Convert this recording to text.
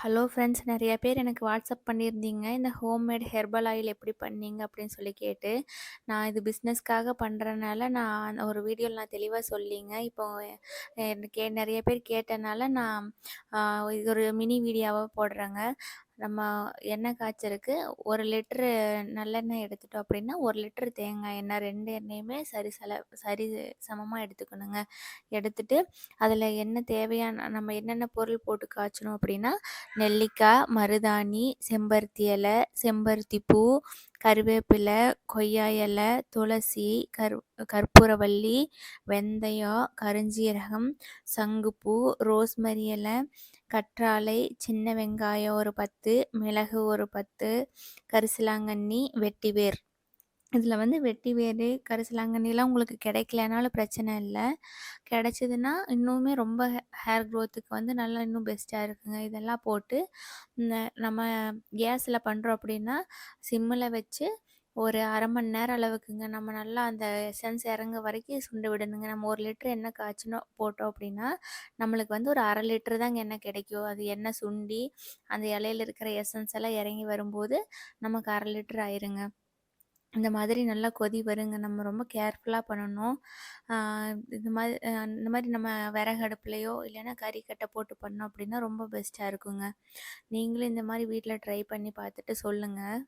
Hello friends நிறைய பேர் எனக்கு வாட்ஸ்அப் பண்ணியிருந்தீங்க. இந்த ஹோம்மேட் ஹெர்பல் ஆயில் எப்படி பண்ணீங்க அப்படின்னு சொல்லி கேட்டு நான் இது பிஸ்னஸ்க்காக பண்ணுறனால நான் ஒரு வீடியோவில் நான் தெளிவாக சொல்லிங்க. இப்போ எனக்கு நிறைய பேர் கேட்டனால நான் இது ஒரு மினி வீடியோவாக போடுறேங்க. நம்ம எண்ணெய் காய்ச்சறக்கு ஒரு லிட்ரு நல்லெண்ணெய் எடுத்துட்டோம் அப்படின்னா ஒரு லிட்ரு தேங்காய் எண்ணெய் ரெண்டு எண்ணெயுமே சரி சல சரி சமமாக எடுத்துக்கணுங்க. எடுத்துட்டு அதில் என்ன தேவையான நம்ம என்னென்ன பொருள் போட்டு காய்ச்சணும் அப்படின்னா நெல்லிக்காய் மருதாணி செம்பருத்தி இலை செம்பருத்தி பூ கருவேப்பிலை கொய்யா இலை துளசி கரு கற்பூரவள்ளி வெந்தயம் கருஞ்சீரகம் சங்குப்பூ ரோஸ்மரி இலை கற்றாழை சின்ன வெங்காயம் ஒரு பத்து மிளகு ஒரு பத்து கரிசலாங்கண்ணி வெட்டிவேர். இதில் வந்து வெட்டி வேர் கரிசலாங்கண்ணிலாம் உங்களுக்கு கிடைக்கலனாலும் பிரச்சனை இல்லை. கிடச்சிதுன்னா இன்னுமே ரொம்ப ஹேர் க்ரோத்துக்கு வந்து நல்லா இன்னும் பெஸ்ட்டாக இருக்குங்க. இதெல்லாம் போட்டு நம்ம கேஸில் பண்ணுறோம் அப்படின்னா சிம்மில் வச்சு ஒரு அரை மணி நேரம் அளவுக்குங்க. நம்ம நல்லா அந்த எசன்ஸ் இறங்க வரைக்கும் சுண்டு விடணுங்க. நம்ம ஒரு லிட்டர் எண்ணெய் காய்ச்சினோம் போட்டோம் அப்படின்னா நம்மளுக்கு வந்து ஒரு அரை லிட்டர் தாங்க எண்ணெய் கிடைக்கும். அது எண்ணெய் சுண்டி அந்த இலையில இருக்கிற எசன்ஸ் எல்லாம் இறங்கி வரும்போது நமக்கு அரை லிட்டர் ஆயிருங்க. இந்த மாதிரி நல்லா கொதி வருங்க. நம்ம ரொம்ப கேர்ஃபுல்லாக பண்ணணும். இது மாதிரி இந்த மாதிரி நம்ம விறகு அடுப்புலையோ இல்லைன்னா கறிக்கட்டை போட்டு பண்ணோம் அப்படின்னா ரொம்ப பெஸ்ட்டாக இருக்குங்க. நீங்களும் இந்த மாதிரி வீட்டில் ட்ரை பண்ணி பார்த்துட்டு சொல்லுங்கள்